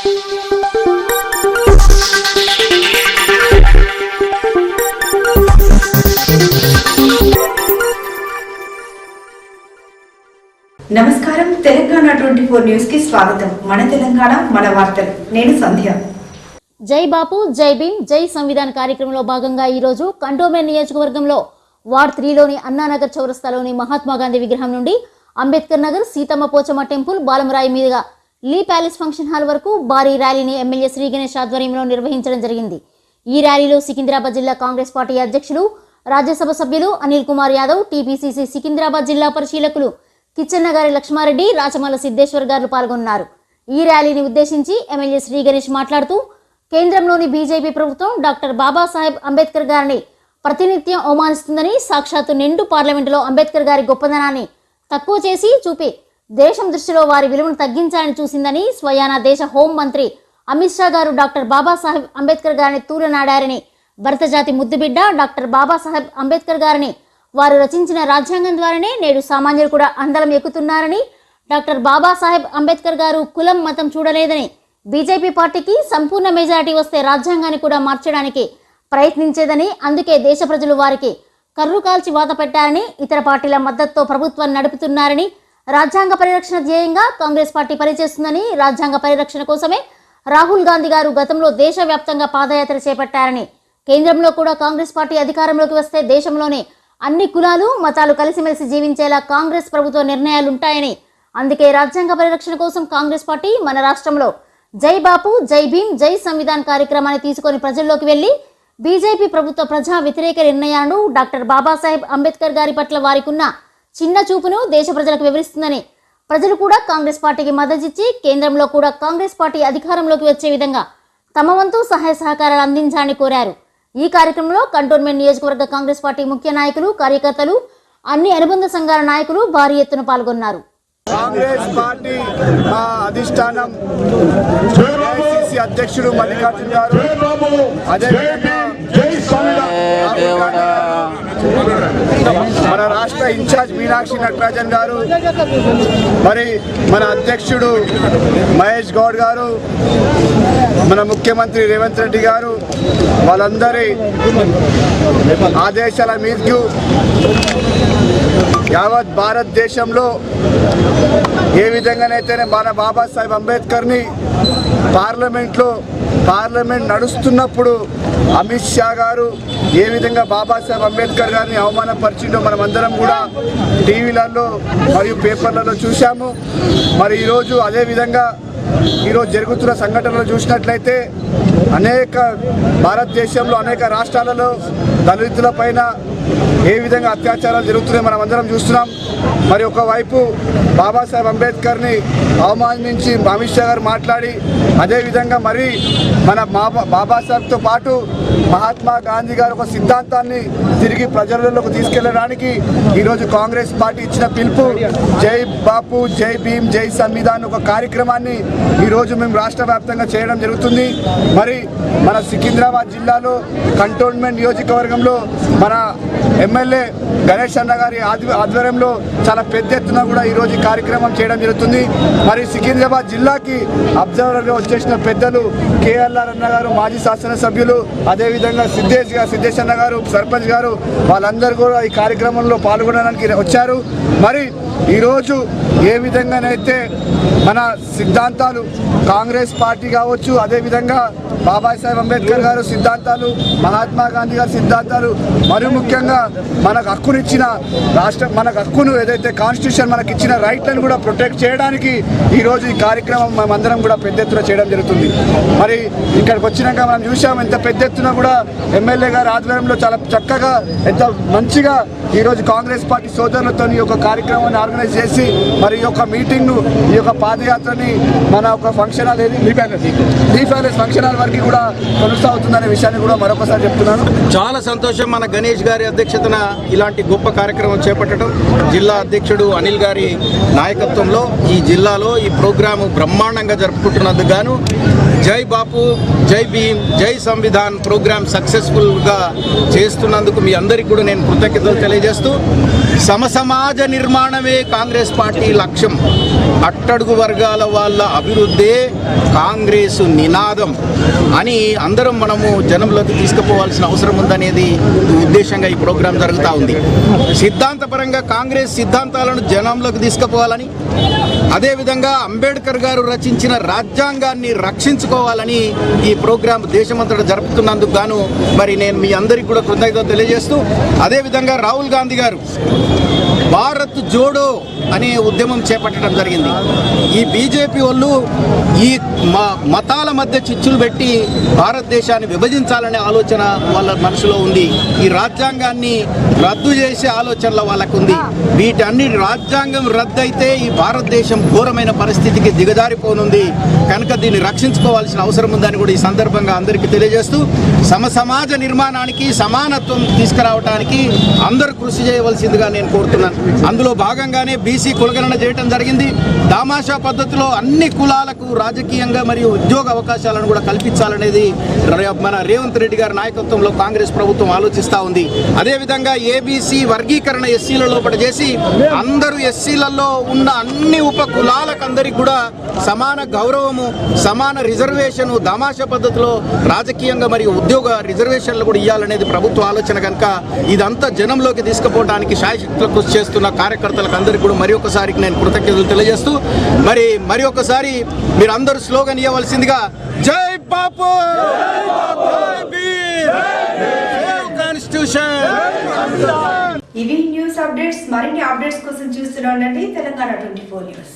నమస్కారం. Telangana twenty four న్యూస్కి స్వాగతం. మన తెలంగాణ మన వార్తలు. నేను సంధ్య. జై బాపు జై భీమ్ జై సంవిధాన్ కార్యక్రమంలో భాగంగా ఈరోజు కంటోన్మెంట్ నియోజకవర్గంలో వార్డ్ త్రీలోని అన్నానగర్ చౌరస్తాలోని మహాత్మా గాంధీ విగ్రహం నుండి అంబేద్కర్ నగర్ సీతమ్మ పోచమ్మ టెంపుల్ బాలమరాయి మీదుగా లీ ప్యాలెస్ ఫంక్షన్ హాల్ వరకు భారీ ర్యాలీని ఎమ్మెల్యే శ్రీ గణేష్ ఆధ్వర్యంలో నిర్వహించడం జరిగింది. ఈ ర్యాలీలో సికింద్రాబాద్ జిల్లా కాంగ్రెస్ పార్టీ అధ్యక్షులు రాజ్యసభ సభ్యులు అనిల్ కుమార్ యాదవ్ టీపీసీసీ సికింద్రాబాద్ జిల్లా పరిశీలకులు కిచ్చన్న గారి లక్ష్మారెడ్డి రాచమల్ల సిద్ధేశ్వర్ గారు పాల్గొన్నారు. ఈ ర్యాలీని ఉద్దేశించి ఎమ్మెల్యే శ్రీ గణేష్ మాట్లాడుతూ కేంద్రంలోని బీజేపీ ప్రభుత్వం డాక్టర్ బాబాసాహెబ్ అంబేద్కర్ గారిని ప్రతినిత్యం అవమానిస్తుందని సాక్షాత్తు నిండు పార్లమెంటులో అంబేద్కర్ గారి గొప్పదనాన్ని తక్కువ చేసి చూపి దేశం దృష్టిలో వారి విలువను తగ్గించాలని చూసిందని స్వయానా దేశ హోం మంత్రి అమిత్ షా గారు డాక్టర్ బాబాసాహెబ్ అంబేద్కర్ గారిని తూలనాడారని. భరతజాతి ముద్దుబిడ్డ డాక్టర్ బాబాసాహెబ్ అంబేద్కర్ గారిని వారు రచించిన రాజ్యాంగం ద్వారానే నేడు సామాన్యులు కూడా అందలం ఎక్కుతున్నారని డాక్టర్ బాబాసాహెబ్ అంబేద్కర్ గారు కులం మతం చూడలేదని బీజేపీ పార్టీకి సంపూర్ణ మెజారిటీ వస్తే రాజ్యాంగాన్ని కూడా మార్చడానికి ప్రయత్నించేదని అందుకే దేశ ప్రజలు వారికి కర్రు కాల్చి వాత పెట్టారని ఇతర పార్టీల మద్దతుతో ప్రభుత్వం నడుపుతున్నారని రాజ్యాంగ పరిరక్షణ ధ్యేయంగా కాంగ్రెస్ పార్టీ పనిచేస్తుందని రాజ్యాంగ పరిరక్షణ కోసమే రాహుల్ గాంధీ గారు గతంలో దేశవ్యాప్తంగా పాదయాత్ర చేపట్టారని. కేంద్రంలో కూడా కాంగ్రెస్ పార్టీ అధికారంలోకి వస్తే దేశంలోనే అన్ని కులాలు మతాలు కలిసిమెలిసి జీవించేలా కాంగ్రెస్ ప్రభుత్వ నిర్ణయాలుంటాయని. అందుకే రాజ్యాంగ పరిరక్షణ కోసం కాంగ్రెస్ పార్టీ మన రాష్ట్రంలో జై బాపు జై భీమ్ జై సంవిధాన్ కార్యక్రమాన్ని తీసుకొని ప్రజల్లోకి వెళ్ళి బీజేపీ ప్రభుత్వ ప్రజా వ్యతిరేక నిర్ణయాలను డాక్టర్ బాబాసాహెబ్ అంబేద్కర్ గారి పట్ల వారికున్న చిన్న చూపును దేశ ప్రజలకు వివరిస్తుందని. ప్రజలు కూడా కాంగ్రెస్ పార్టీకి మద్దతిచ్చి కేంద్రంలో కూడా కాంగ్రెస్ పార్టీ అధికారంలోకి వచ్చే విధంగా తమ వంతు సహాయ సహకారాలు అందించాలని కోరారు. ఈ కార్యక్రమంలో కంటోన్మెంట్ నియోజకవర్గ కాంగ్రెస్ పార్టీ ముఖ్య నాయకులు కార్యకర్తలు అన్ని అనుబంధ సంఘాల నాయకులు భారీ ఎత్తున పాల్గొన్నారు. కాంగ్రెస్ పార్టీ మా అధిష్టానం ఏఐసిసి అధ్యక్షుడు మల్లికార్జున గారు అదేవిధంగా మన రాష్ట్ర ఇన్ఛార్జ్ మీనాక్షి నటరాజన్ గారు మరి మన అధ్యక్షుడు మహేష్ గౌడ్ గారు మన ముఖ్యమంత్రి రేవంత్ రెడ్డి గారు వాళ్ళందరి ఆదేశాల మీదకు యావత్ భారతదేశంలో ఏ విధంగానైతేనే మన బాబాసాహెబ్ అంబేద్కర్ని పార్లమెంట్లో పార్లమెంట్ నడుస్తున్నప్పుడు అమిత్ షా గారు ఏ విధంగా బాబాసాహెబ్ అంబేద్కర్ గారిని అవమానపరిచిండో మనం అందరం కూడా టీవీలలో మరియు పేపర్లలో చూశాము. మరి ఈరోజు అదేవిధంగా ఈరోజు జరుగుతున్న సంఘటనలు చూసినట్లయితే అనేక భారతదేశంలో అనేక రాష్ట్రాలలో దళితుల పైన ఏ విధంగా అత్యాచారాలు జరుగుతున్నాయి మనం అందరం చూస్తున్నాం. మరి ఒకవైపు బాబాసాహెబ్ అంబేద్కర్ని అవమానించి అమిత్ షా గారు మాట్లాడి అదేవిధంగా మరి మన బాబా బాబాసాహెబ్తో పాటు మహాత్మా గాంధీ గారు ఒక సిద్ధాంతాన్ని తిరిగి ప్రజలలోకి తీసుకెళ్ళడానికి ఈరోజు కాంగ్రెస్ పార్టీ ఇచ్చిన పిలుపు జై బాపు జై భీమ్ జై సంవిధాన్ ఒక కార్యక్రమాన్ని ఈరోజు మేము రాష్ట్ర వ్యాప్తంగా చేయడం జరుగుతుంది. మరి మన సికింద్రాబాద్ జిల్లాలో కంటోన్మెంట్ నియోజకవర్గంలో మన ఎమ్మెల్యే గణేష్ అన్న గారి ఆధ్వర్యంలో చాలా పెద్ద ఎత్తున కూడా ఈరోజు ఈ కార్యక్రమం చేయడం జరుగుతుంది. మరి సికింద్రాబాద్ జిల్లాకి అబ్జర్వర్గా వచ్చేసిన పెద్దలు కేఎల్ఆర్ అన్న గారు మాజీ శాసనసభ్యులు అదేవిధంగా సిద్ధేష్ గారు సిద్ధేష్ అన్న గారు సర్పంచ్ గారు వాళ్ళందరూ కూడా ఈ కార్యక్రమంలో పాల్గొనడానికి వచ్చారు. మరి ఈరోజు ఏ విధంగానైతే మన సిద్ధాంతాలు కాంగ్రెస్ పార్టీ కావచ్చు అదేవిధంగా బాబాసాహెబ్ అంబేద్కర్ గారు సిద్ధాంతాలు మహాత్మా గాంధీ గారి సిద్ధాంతాలు మరి ముఖ్యంగా మనకు హక్కునిచ్చిన రాష్ట్ర మనకు హక్కును ఏదైతే కాన్స్టిట్యూషన్ మనకి ఇచ్చిన రైట్లను కూడా ప్రొటెక్ట్ చేయడానికి ఈరోజు ఈ కార్యక్రమం మేమందరం కూడా పెద్ద ఎత్తున చేయడం జరుగుతుంది. మరి ఇక్కడికి వచ్చినాక మనం చూసాం ఎంత పెద్ద ఎత్తున కూడా ఎమ్మెల్యే గారి ఆధ్వర్యంలో చాలా చక్కగా ఎంత మంచిగా ఈరోజు కాంగ్రెస్ పార్టీ సోదరులతో ఈ యొక్క కార్యక్రమాన్ని ఆర్గనైజ్ చేసి మరి ఈ యొక్క మీటింగ్ను ఈ యొక్క పాదయాత్రని మన ఒక ఫంక్షన్ హాల్ ఏది? D palace. D palace function hall వరకు కూడా కొనసాగుతుందనే విషయాన్ని కూడా మరొకసారి చెప్తున్నాను. చాలా సంతోషం మన గణేష్ గారి అధ్యక్షతన ఇలాంటి గొప్ప కార్యక్రమం చేపట్టడం జిల్లా అధ్యక్షుడు అనిల్ గారి నాయకత్వంలో ఈ జిల్లాలో ఈ ప్రోగ్రాము బ్రహ్మాండంగా జరుపుకుంటున్నందుకు గాను జై బాపు జై భీమ్ జై సంవిధాన్ ప్రోగ్రామ్ సక్సెస్ఫుల్గా చేస్తున్నందుకు మీ అందరికీ కూడా నేను కృతజ్ఞతలు తెలియజేస్తూ సమసమాజ నిర్మాణమే కాంగ్రెస్ పార్టీ లక్ష్యం. అట్టడుగు వర్గాల వాళ్ళ అభివృద్ధే కాంగ్రెస్ నినాదం అని అందరం మనము జనంలోకి తీసుకుపోవాల్సిన అవసరం ఉందనేది ఉద్దేశంగా ఈ ప్రోగ్రాం జరుగుతూ ఉంది. సిద్ధాంతపరంగా కాంగ్రెస్ సిద్ధాంతాలను జనంలోకి తీసుకుపోవాలని అదేవిధంగా అంబేద్కర్ గారు రచించిన రాజ్యాంగాన్ని రక్షించుకోవాలని ఈ ప్రోగ్రాం దేశమంతటా జరుపుతున్నందుకు గాను మరి నేను మీ అందరికీ కూడా కృతజ్ఞత తెలియజేస్తూ అదేవిధంగా రాహుల్ గాంధీ గారు భారత్ జోడో అనే ఉద్యమం చేపట్టడం జరిగింది. ఈ బీజేపీ వాళ్ళు ఈ మ- మతాల మధ్య చిచ్చులు పెట్టి భారతదేశాన్ని విభజించాలనే ఆలోచన వాళ్ళ మనసులో ఉంది. ఈ రాజ్యాంగాన్ని రద్దు చేసే ఆలోచనలో వాళ్ళకు ఉంది వీటన్ని రాజ్యాంగం రద్దు అయితే ఈ భారతదేశం ఘోరమైన పరిస్థితికి దిగజారిపోనుంది. కనుక దీన్ని రక్షించుకోవాల్సిన అవసరం ఉందని కూడా ఈ సందర్భంగా అందరికీ తెలియజేస్తూ సమ సమాజ నిర్మాణానికి సమానత్వం తీసుకురావడానికి అందరూ కృషి చేయవలసిందిగా నేను కోరుతున్నాను. అందులో భాగంగానే బీసీ కులగణన చేయడం జరిగింది. దామాషా పద్ధతిలో అన్ని కులాలకు రాజకీయంగా మరియు ఉద్యోగ అవకాశాలను కూడా కల్పించాలనేది మన రేవంత్ రెడ్డి గారి నాయకత్వంలో కాంగ్రెస్ ప్రభుత్వం ఆలోచిస్తూ ఉంది. అదేవిధంగా ఏబీసీ వర్గీకరణ ఎస్సీల లోపల చేసి అందరూ ఎస్సీలలో ఉన్న అన్ని ఉప కులాలకు అందరికి కూడా సమాన గౌరవము సమాన రిజర్వేషన్ దామాషా పద్ధతిలో రాజకీయంగా మరియు ఉద్యోగ రిజర్వేషన్లు కూడా ఇవ్వాలనేది ప్రభుత్వ ఆలోచన కనుక ఇదంతా జనంలోకి తీసుకుపోవడానికి శాయశక్తులు కృషి చేస్తున్న కార్యకర్తలకు అందరికీ కూడా మరి ఒకసారి నేను కృతజ్ఞతలు తెలియజేస్తూ మరి మరి ఒకసారి మీరు అందరూ స్లోగన్ ఇవ్వవలసిందిగా జై బాపు! ఇవి న్యూస్ అప్డేట్స్ మరిన్ని అప్డేట్స్ కోసం చూస్తూనే ఉండండి తెలంగాణ ట్వంటీ ఫోర్ న్యూస్.